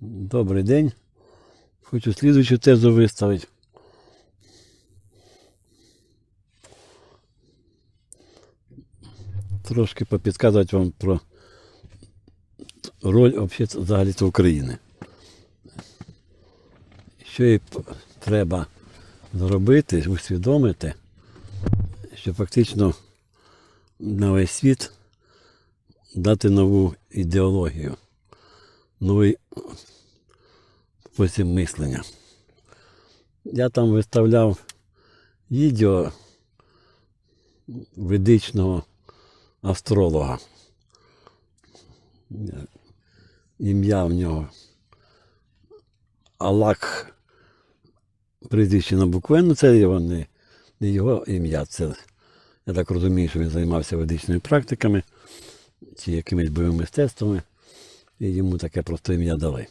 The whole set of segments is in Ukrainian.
Добрий день. Хочу слідуючу тезу виставити. Трошки попідказувати вам про роль взагалі України. Що їй треба зробити, усвідомити, що фактично на весь світ дати нову ідеологію, новий спосіб мислення. Я там виставляв відео ведичного астролога. Ім'я в нього Алак прізвище на буквенно, це його не, не його ім'я. Це, я так розумію, що він займався ведичними практиками чи якимись бойовими мистецтвами, і йому таке просто ім'я дали.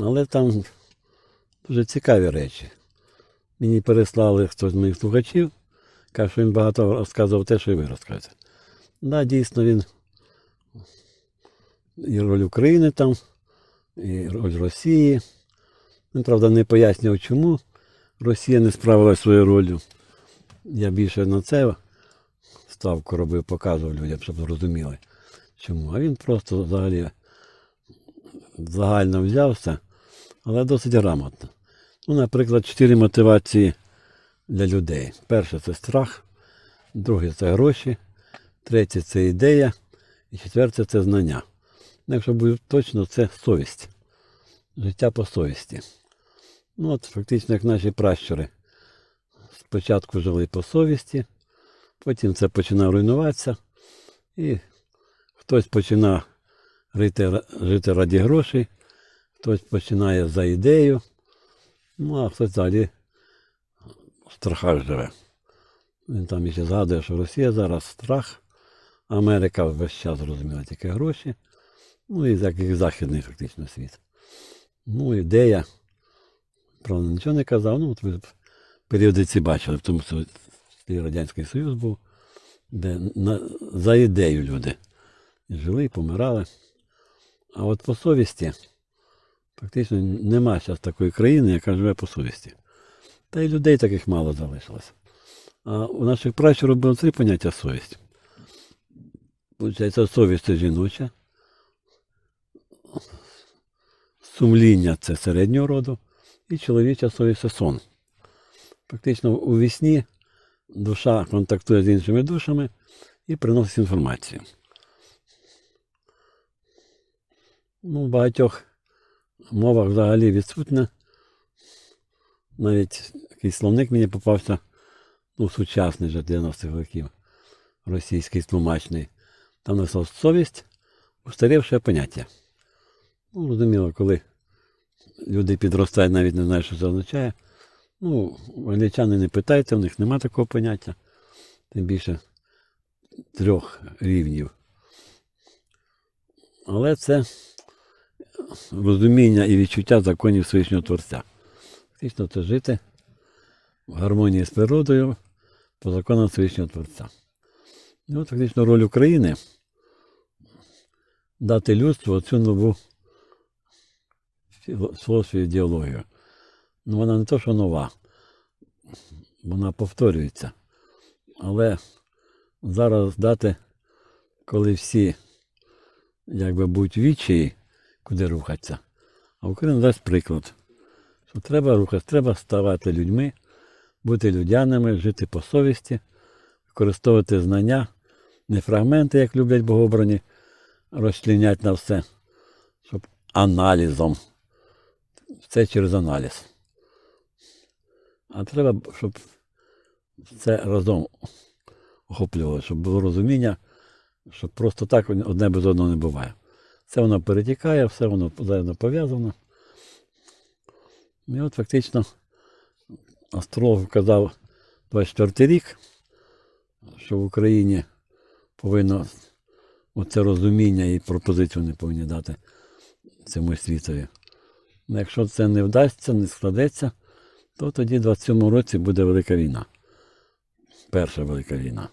Але там дуже цікаві речі. Мені переслали хтось з моїх слухачів, каже, що він багато розказував те, що і ви розказуєте. Да, дійсно, він і роль України там, і роль Росії. Він, правда, не пояснював, чому Росія не справилася своєю ролью. Я більше на це ставку робив, показував людям, щоб зрозуміли, чому. А він просто взагалі загально взявся, але досить грамотно. Ну, наприклад, чотири мотивації для людей. Перше це страх, друге це гроші, третє це ідея, і четверте це знання. Ну, Якщо буде точно, це совість. Життя по совісті. Ну, от фактично, як наші пращури. Спочатку жили по совісті, потім це починає руйнуватися, і хтось починає жити, жити раді грошей, хтось починає за ідею, ну а хтось взагалі в страхах живе. Він там ще згадує, що Росія зараз страх, Америка весь час розуміла тільки гроші, ну і як західний фактично світ. Ну, ідея. Правда, нічого не казав, ну от ви періодиці бачили, в тому числі Радянський Союз був, де на, за ідею люди жили і помирали. А от по совісті, фактично нема зараз такої країни, яка живе по совісті. Та й людей таких мало залишилося. А у наших пращурів було три поняття совість. Получається, совість це жіноча, сумління це середнього роду, і чоловіча совість це сон. Фактично у вісні душа контактує з іншими душами і приносить інформацію. Ну, в багатьох мовах взагалі відсутня. Навіть якийсь словник мені попався, ну, сучасний вже 90-х років, російський тлумачний. Там написав совість, устарівше поняття. Ну, розуміло, коли люди підростають, навіть не знають, що це означає. Ну, англічани не питайте, в них нема такого поняття. Тим більше трьох рівнів. Але це розуміння і відчуття законів Всевишнього Творця. Фактично це жити в гармонії з природою по законам Всевишнього Творця. І от фактично роль України дати людству цю нову філософію ідеологію. Ну, вона не то, що нова, вона повторюється. Але зараз дати, коли всі якби будуть вічі, куди рухатися, а Україна дасть приклад, що треба рухатися, треба ставати людьми, бути людяними, жити по совісті, використовувати знання, не фрагменти, як люблять богобрані, розчленять на все, щоб аналізом. Все через аналіз. А треба, щоб це разом охоплювало, щоб було розуміння, що просто так одне без одного не буває. Це воно перетікає, все воно взаємно пов'язано. І от фактично астролог казав 24 рік, що в Україні повинно оце розуміння і пропозицію не повинні дати цьому світові. Ну, Якщо це не вдасться, не складеться, то тоді в 27-му році буде велика війна. Перша велика війна.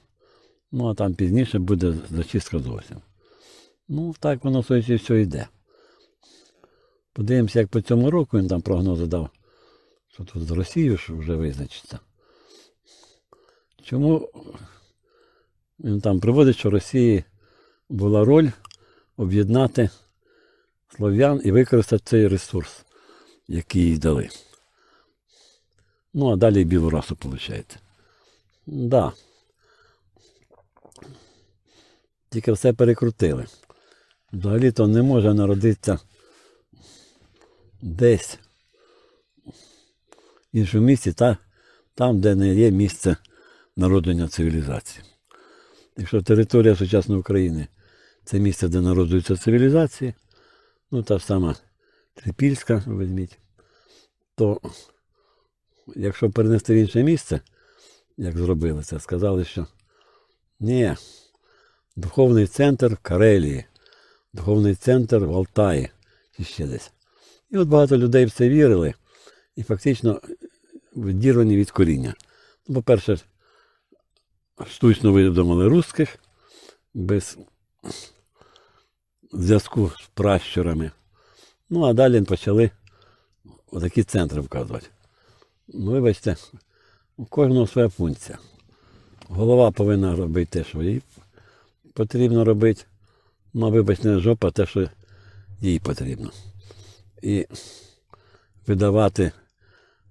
Ну, а там пізніше буде зачистка зовсім. Ну, так воно судячи все йде. Подивимося, як по цьому року він там прогнози дав, що тут з Росією вже визначиться. Чому він там приводить, що Росії була роль об'єднати слов'ян і використати цей ресурс, який їй дали. Ну, а далі білу расу виходить. Да. Тільки все перекрутили. Взагалі-то не може народитися десь в іншому місці, та, там, де не є місце народження цивілізації. Якщо територія сучасної України це місце, де народжуються цивілізації, ну та ж сама Трипільська, візьміть, то якщо перенести в інше місце, як зробили це, сказали, що ні, духовний центр Карелії, духовний центр в Алтаї чи ще десь. І от багато людей в це вірили і фактично відірвані від коріння. Ну, по-перше, штучно видумали русських без зв'язку з пращурами. Ну, а далі почали отакі центри вказувати. Ну, вибачте, у кожного своя функція. Голова повинна робити те, що їй потрібно робити. Ну, а вибачте, жопа те, що їй потрібно. І видавати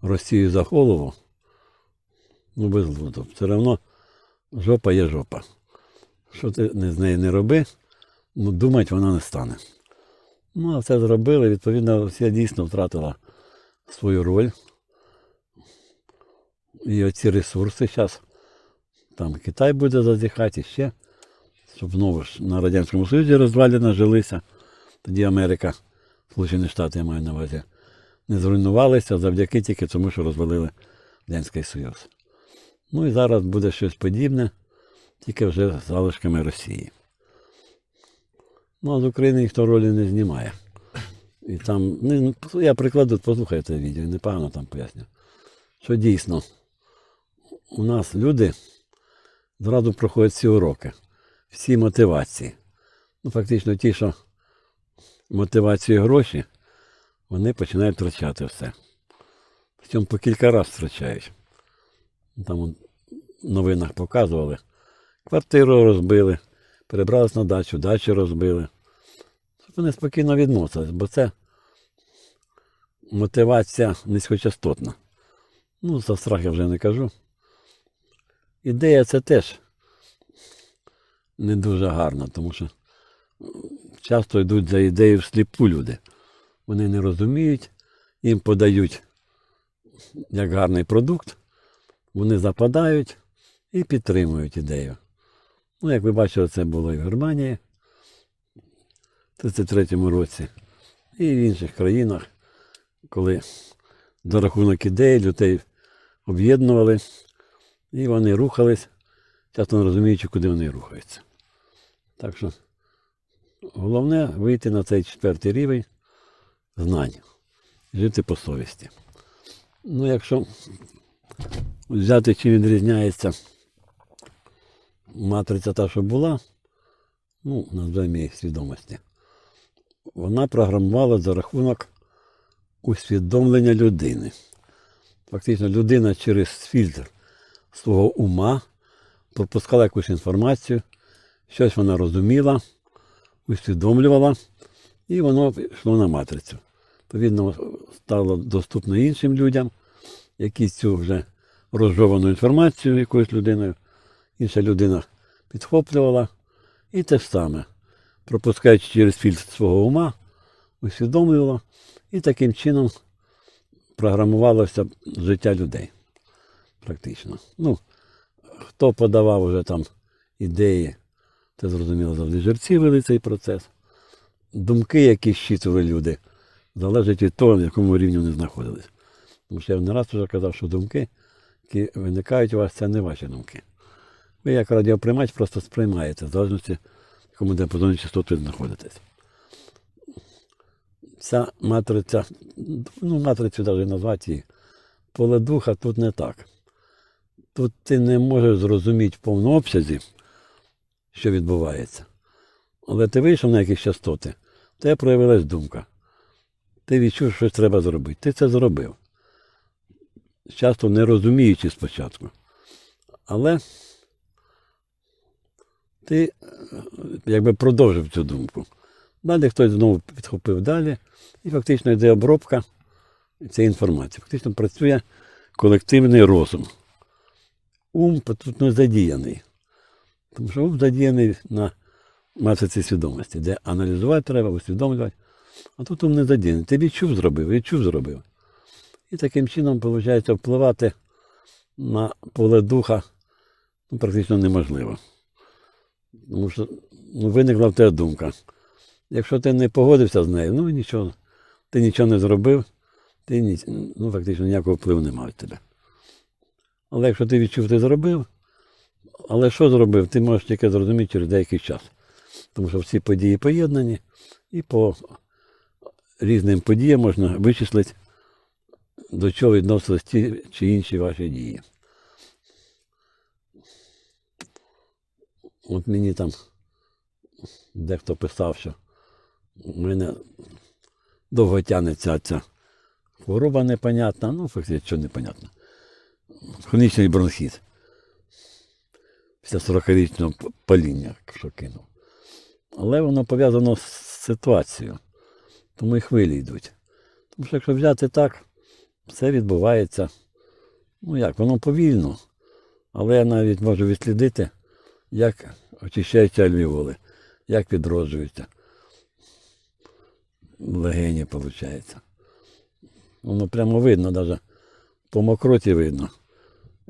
Росію за голову, ну, безглуздо. Все одно жопа є жопа. Що ти з нею не роби, ну думати вона не стане. Ну, а все зробили, відповідно, Росія дійсно втратила свою роль. І оці ресурси зараз. Там Китай буде зазіхати і ще, знову ж на Радянському Союзі розвалено жилися. Тоді Америка, Сполучені Штати я маю на увазі, не зруйнувалися завдяки тільки тому, що розвалили Радянський Союз. Ну і зараз буде щось подібне, тільки вже з залишками Росії. Ну, а з України ніхто ролі не знімає. І там, ну, я прикладу, послухайте відео, непогано там поясню. Що дійсно, у нас люди зразу проходять всі уроки, всі мотивації. Ну, фактично, ті, що мотивацію і гроші, вони починають втрачати все. Причому по кілька разів втрачають. Там в новинах показували. Квартиру розбили, перебрались на дачу, дачу розбили. Щоб вони спокійно відносились, бо це мотивація низькочастотна. Ну, за страх я вже не кажу. Ідея це теж не дуже гарна, тому що часто йдуть за ідею всліпу люди. Вони не розуміють, їм подають як гарний продукт, вони западають і підтримують ідею. Ну, як ви бачили, це було і в Германії в 33-му році, і в інших країнах, коли за рахунок ідей людей об'єднували, і вони рухались, часто не розуміючи, куди вони рухаються. Так що головне вийти на цей четвертий рівень знань, жити по совісті. Ну, якщо взяти, чим відрізняється матриця та, що була, ну, назвемо її свідомості, вона програмувала за рахунок усвідомлення людини. Фактично, людина через фільтр свого ума пропускала якусь інформацію, щось вона розуміла, усвідомлювала, і воно йшло на матрицю. Відповідно, стало доступно іншим людям, які цю вже розжовану інформацію якоюсь людиною, інша людина підхоплювала. І те ж саме, пропускаючи через фільтр свого ума, усвідомлювала, і таким чином програмувалося життя людей. Практично. Ну, хто подавав вже там ідеї, це зрозуміло, завжди жерці вели цей процес. Думки, які щитували люди, залежать від того, на якому рівні вони знаходились. Тому що я не раз вже казав, що думки, які виникають у вас, це не ваші думки. Ви як радіоприймач просто сприймаєте, в залежності, в якому діапазоні частоти знаходитесь. Ця матриця, ну, матрицю навіть назвати її, поле духа тут не так. Тут ти не можеш зрозуміти в повному обсязі, що відбувається. Але ти вийшов на якісь частоти, тебе проявилась думка. ти відчув, що щось треба зробити. Ти це зробив. Часто не розуміючи спочатку. Але ти е, якби продовжив цю думку. Далі хтось знову підхопив далі, і фактично йде обробка цієї інформації. Фактично працює колективний розум. Ум тут не задіяний. Тому що ум задіяний на масиці свідомості, де аналізувати треба, усвідомлювати. А тут ум не задіяний. Ти відчув зробив, відчув зробив. І таким чином, виходить, впливати на поле духа ну, практично неможливо. Тому що ну, виникла в тебе думка. Якщо ти не погодився з нею, ну нічого, ти нічого не зробив, ти ну, фактично ніякого впливу немає від тебе. Але якщо ти відчув, ти зробив, але що зробив, ти можеш тільки зрозуміти через деякий час. Тому що всі події поєднані, і по різним подіям можна вичислити, до чого відносились ті чи інші ваші дії. От мені там дехто писав, що у мене довго тягнеться ця хвороба непонятна, ну, фактично, що непонятно. Хронічний бронхіт. Після 40-річного паління, що кинув. Але воно пов'язано з ситуацією. Тому і хвилі йдуть. Тому що якщо взяти так, все відбувається. Ну як, воно повільно. Але я навіть можу відслідити, як очищаються альвіоли, як відроджуються. Легені, виходить. Воно прямо видно, навіть по мокроті видно,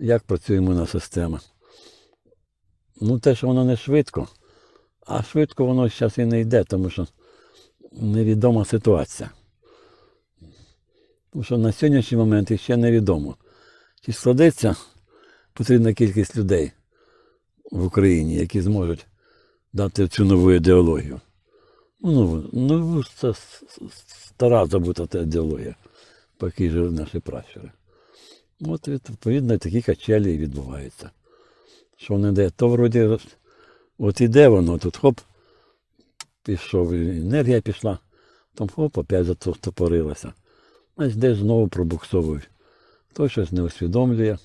як працює імунна система. Ну, те, що воно не швидко, а швидко воно зараз і не йде, тому що невідома ситуація. Тому що на сьогоднішній момент ще невідомо, чи складеться потрібна кількість людей в Україні, які зможуть дати цю нову ідеологію. Ну, ну це с- с- стара забута та ідеологія, по якій жили наші пращури. От відповідно такі качелі і відбуваються. Що не де, то вроді от іде воно, тут хоп, пішов, енергія пішла, там хоп, опять затопорилася. Значить, десь знову пробуксовують. Хто щось не усвідомлює.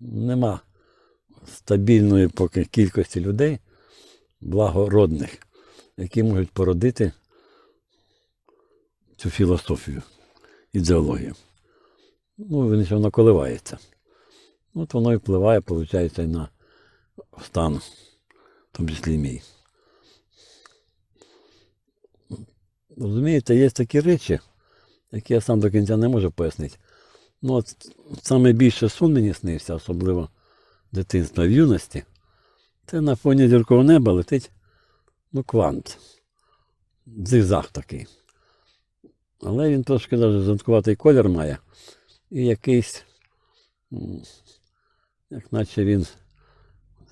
Нема стабільної поки кількості людей, благородних, які можуть породити цю філософію, ідеологію. Ну, він воно коливається. От воно і впливає, виходить, і на стан, в тому числі мій. Розумієте, є такі речі, які я сам до кінця не можу пояснити. Ну, от саме більше сон мені снився, особливо дитинства в юності, це на фоні зіркового неба летить ну, квант. Зигзаг такий. Але він трошки навіть зонткуватий колір має. І якийсь, як наче він з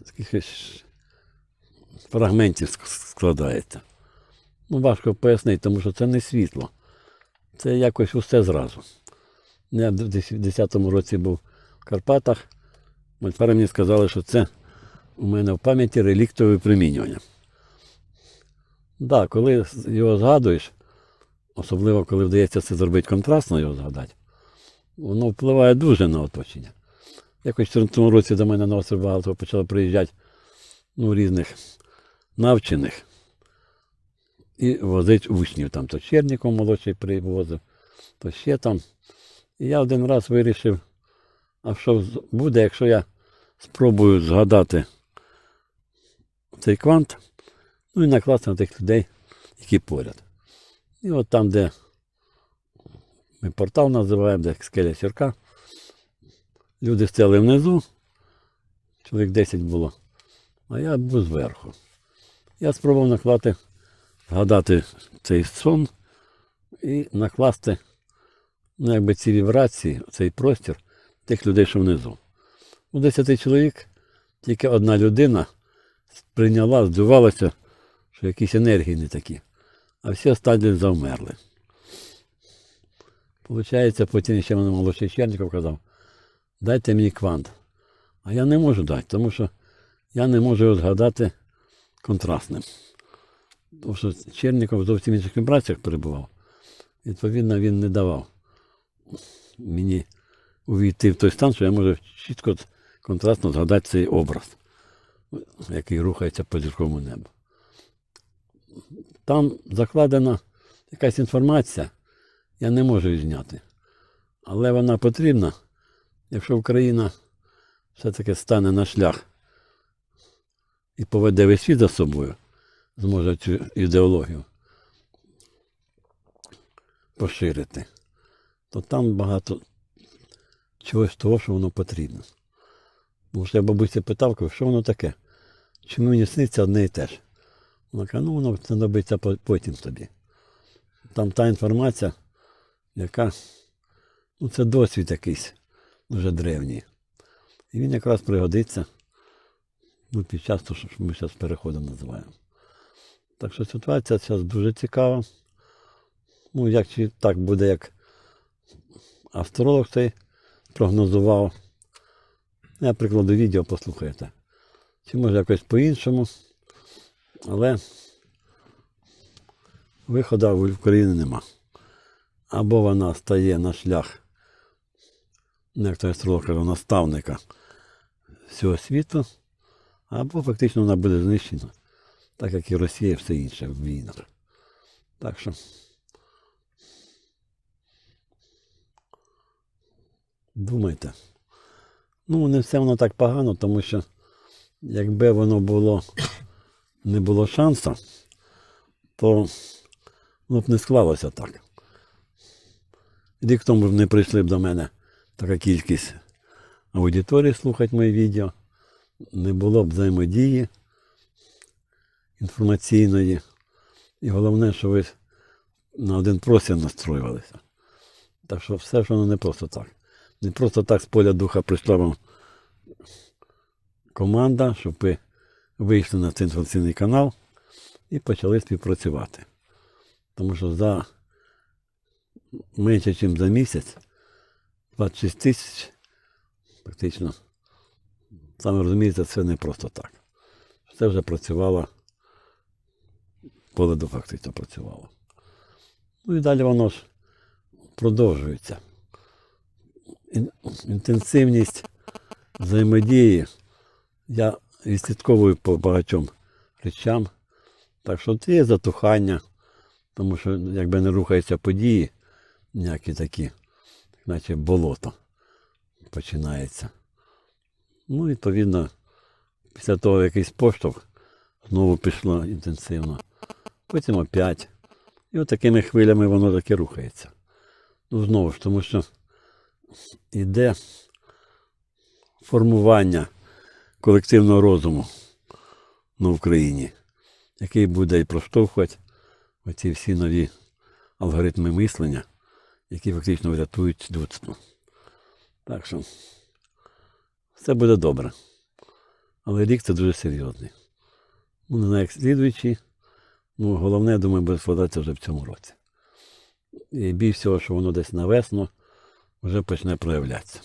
якихось фрагментів складається. Ну, важко пояснити, тому що це не світло. Це якось усе зразу. Я в 10-му році був в Карпатах. Мальфари мені сказали, що це у мене в пам'яті реліктове випромінювання. Так, да, коли його згадуєш, особливо коли вдається це зробити контрастно його згадати, воно впливає дуже на оточення. Якось в 14 році до мене на острів багато почало приїжджати ну, різних навчених і возить учнів. Там то Черніков молодший привозив, то ще там. І я один раз вирішив, а що буде, якщо я спробую згадати цей квант, ну і накласти на тих людей, які поряд. І от там, де ми портал називаємо, де скеля сірка, люди стояли внизу, чоловік 10 було, а я був зверху. Я спробував наклати, згадати цей сон і накласти ну, якби ці вібрації, цей простір тих людей, що внизу. У 10 чоловік тільки одна людина прийняла, здивувалася, що якісь енергії не такі, а всі останні завмерли. Получається, потім ще мене молодший Черніков казав, дайте мені квант. А я не можу дати, тому що я не можу його згадати контрастним. Тому що Черніков зовсім інших вібраціях перебував. Відповідно, він не давав мені увійти в той стан, що я можу чітко контрастно згадати цей образ, який рухається по зірковому небу. Там закладена якась інформація, я не можу її зняти. Але вона потрібна, якщо Україна все-таки стане на шлях і поведе весь світ за собою, зможе цю ідеологію поширити, то там багато чогось того, що воно потрібно. Тому що я бабусі питав, що воно таке? Чому мені сниться одне і те ж? Вона каже, ну воно знадобиться по- потім тобі. Там та інформація, яка, ну це досвід якийсь дуже древній. І він якраз пригодиться ну, під час того, що ми зараз переходом називаємо. Так що ситуація зараз дуже цікава. Ну, як чи так буде, як астролог цей прогнозував. Я прикладу відео послухайте. Чи може якось по-іншому. Але виходу в Україні нема. Або вона стає на шлях, ну, як той астролог каже, наставника всього світу, або фактично вона буде знищена, так як і Росія і все інше в війнах. Так що думайте. Ну, не все воно так погано, тому що якби воно було не було шансу, то ну, б не склалося так. Рік тому не прийшли б до мене така кількість аудиторії слухати мої відео, не було б взаємодії інформаційної. І головне, що ви на один простір настроювалися. Так що все ж воно не просто так. Не просто так з поля духа прийшла вам команда, щоб ви вийшли на цей інформаційний канал і почали співпрацювати. Тому що за менше, ніж за місяць 26 тисяч практично, саме розумієте, це не просто так. Це вже працювало, поле до фактично працювало. Ну і далі воно ж продовжується. Інтенсивність взаємодії я відслідковую по багатьом речам. Так що це є затухання, тому що якби не рухаються події, ніякі такі, наче болото починається. Ну, відповідно, після того якийсь поштовх знову пішло інтенсивно. Потім опять. І от такими хвилями воно таки рухається. Ну, знову ж, тому що йде формування колективного розуму на Україні, який буде і проштовхувати оці всі нові алгоритми мислення, які фактично врятують людство. Так що все буде добре. Але рік це дуже серйозний. Ну, не знаю, як слідуючий. Ну, головне, я думаю, буде складатися вже в цьому році. І бій всього, що воно десь на весну, вже почне проявлятися.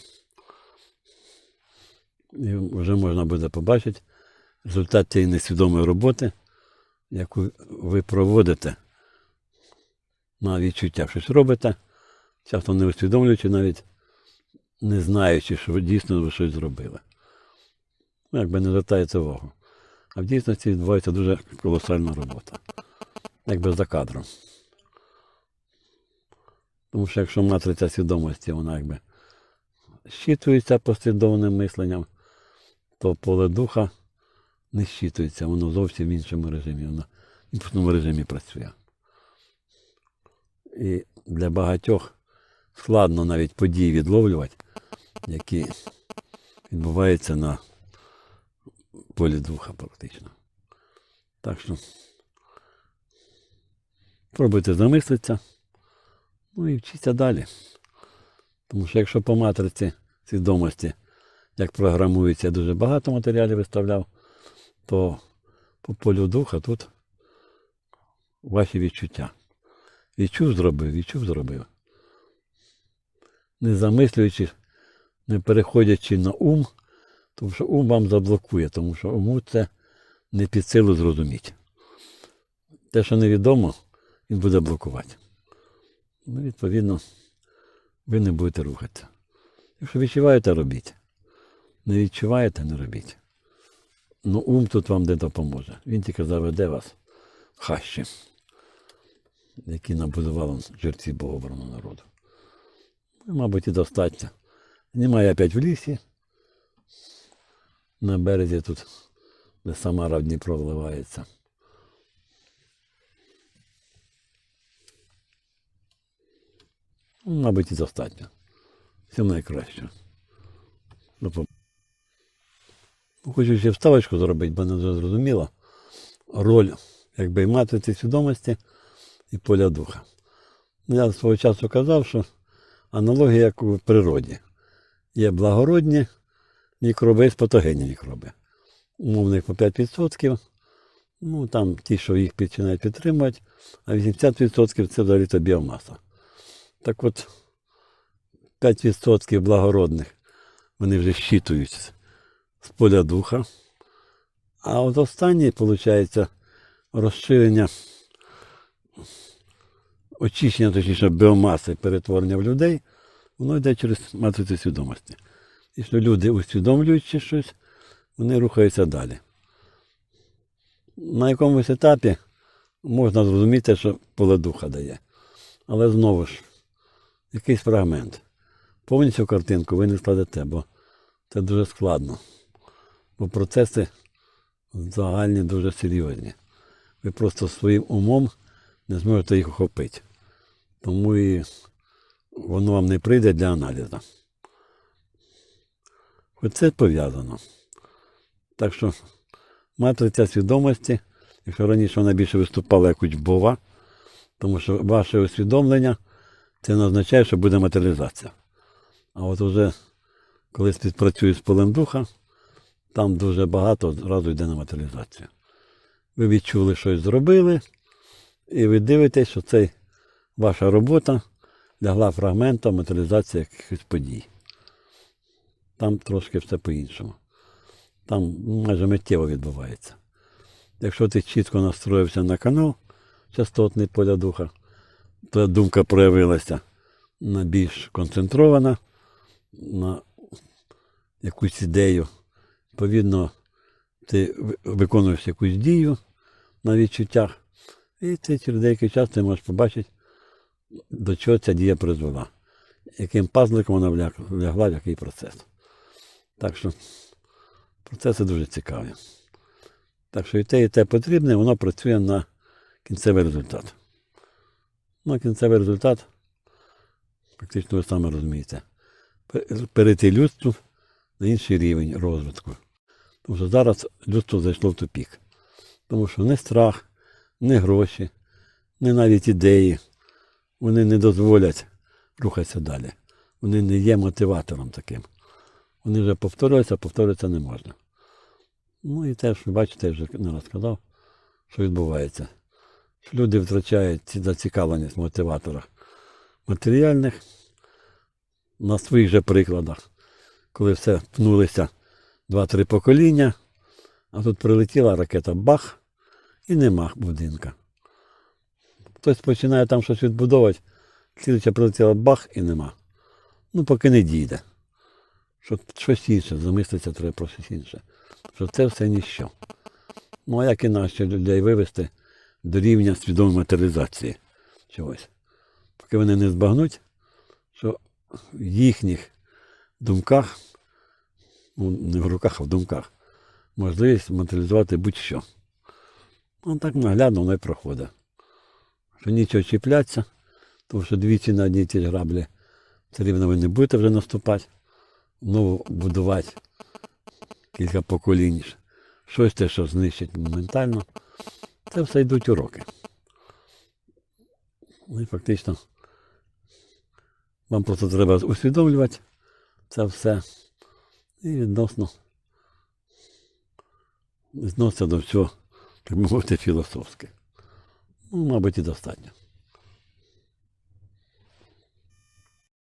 І вже можна буде побачити результат тієї несвідомої роботи, яку ви проводите на відчуття, щось робите, часто не усвідомлюючи, навіть не знаючи, що ви дійсно ви щось зробили. Ну, Якби не звертаєте увагу. А в дійсності відбувається дуже колосальна робота. Якби за кадром. Тому що якщо матриця свідомості, вона якби щитується послідовним мисленням, то поле духа не щитується, воно зовсім в іншому режимі, воно в іншому режимі працює. І для багатьох складно навіть події відловлювати, які відбуваються на полі духа практично. Так що пробуйте замислитися, ну і вчіться далі. Тому що якщо по матриці свідомості, як програмується, я дуже багато матеріалів виставляв, то по полю духа тут ваші відчуття. Відчув зробив, відчув зробив. Не замислюючи, не переходячи на ум, тому що ум вам заблокує, тому що уму це не під силу зрозуміти. Те, що невідомо, він буде блокувати. Ну, відповідно, ви не будете рухатися. Якщо відчуваєте, робіть. Не відчуваєте, не робіть. Ну, ум тут вам не допоможе. Він тільки заведе вас в хащі, які набудували жерці Богобраного народу. Ну, Мабуть, і достатньо. Немає опять в лісі. На березі тут, де Самара в Дніпро вливається. Ну, Мабуть, і достатньо. Всім найкраще. Ну, Хочу ще вставочку зробити, бо не зрозуміло. Роль якби і матриці свідомості і поля духа. Я свого часу казав, що аналогія як у природі. Є благородні мікроби, є патогенні мікроби. Умовних по 5%. Ну, там ті, що їх починають підтримувати, а 80% це взагалі то біомаса. Так от 5% благородних вони вже щитують з поля духа. А от останній, виходить, розширення, очищення, точніше, біомаси, перетворення в людей, воно йде через матрицю свідомості. І що люди, усвідомлюючи щось, вони рухаються далі. На якомусь етапі можна зрозуміти, що поле духа дає. Але знову ж, якийсь фрагмент. Повністю картинку ви не складете, бо це дуже складно. Бо процеси загальні дуже серйозні. Ви просто своїм умом не зможете їх охопити. Тому і воно вам не прийде для аналізу. Хоч це пов'язано. Так що матриця свідомості, якщо раніше вона більше виступала як учбова, тому що ваше усвідомлення це не означає, що буде матеріалізація. А от уже коли співпрацюю з полем духа, там дуже багато одразу йде на матеріалізацію. Ви відчули щось зробили, і ви дивитесь, що це ваша робота лягла фрагментом матеріалізації якихось подій. Там трошки все по-іншому. Там майже миттєво відбувається. Якщо ти чітко настроївся на канал частотний поля духа, то думка проявилася на більш концентрована, на якусь ідею. Відповідно, ти виконуєш якусь дію на відчуттях, і ти через деякий час ти можеш побачити, до чого ця дія призвела, яким пазликом вона влягла, в який процес. Так що процеси дуже цікаві. Так що і те, і те потрібне, воно працює на кінцевий результат. Ну, кінцевий результат, фактично ви саме розумієте, перейти людству на інший рівень розвитку. Тому що зараз людство зайшло в тупік. Тому що не страх, не гроші, не навіть ідеї, вони не дозволять рухатися далі. Вони не є мотиватором таким. Вони вже повторюються, повторюватися не можна. Ну і теж, бачите, я вже не раз сказав, що відбувається. Люди втрачають зацікавленість в мотиваторах матеріальних на своїх же прикладах, коли все пнулися два-три покоління, а тут прилетіла ракета бах і нема будинка. Хтось починає там щось відбудовувати, слідча прилетіла бах і нема. Ну, поки не дійде. Що щось інше, замислиться треба про щось інше. Що це все ніщо. Ну а як інакше людей вивести до рівня свідомої матеріалізації чогось. Поки вони не збагнуть, що в їхніх думках, ну не в руках, а в думках, можливість матеріалізувати будь-що. Ну так наглядно воно і проходить. Нічого чіплятися, тому що двічі на одній ті ж граблі все рівно ви не будете вже наступати, знову будувати кілька поколінь. Щось те, що знищить моментально. Це все йдуть уроки. Ну і фактично вам просто треба усвідомлювати це все і відносно відноситься до всього, так би мовити, філософське. Ну, мабуть, і достатньо.